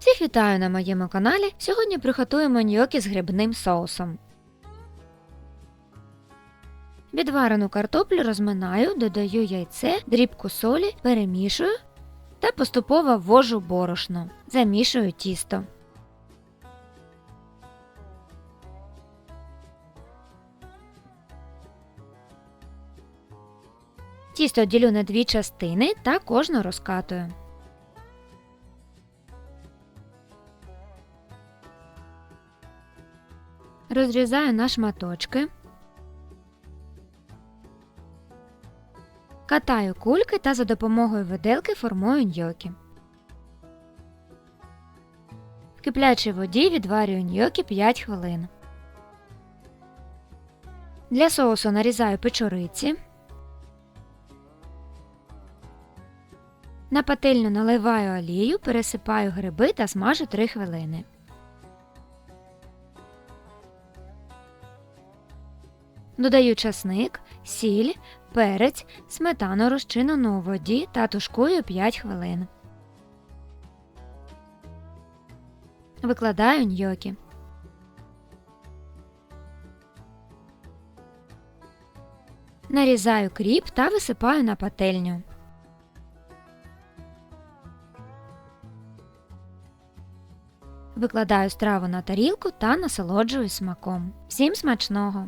Всіх вітаю на моєму каналі. Сьогодні приготуємо ньокі з грибним соусом. Відварену картоплю розминаю, додаю яйце, дрібку солі, перемішую та поступово ввожу борошно. Замішую тісто. Тісто ділю на дві частини та кожну розкатую. Розрізаю на шматочки. Катаю кульки та за допомогою виделки формую ньокі. В киплячій воді відварюю ньокі 5 хвилин. Для соусу нарізаю печориці. На пательню наливаю олію, пересипаю гриби та смажу 3 хвилини. Додаю часник, сіль, перець, сметану розчинену у воді та тушкую 5 хвилин. Викладаю ньокі. Нарізаю кріп та висипаю на пательню. Викладаю страву на тарілку та насолоджуюсь смаком. Всім смачного!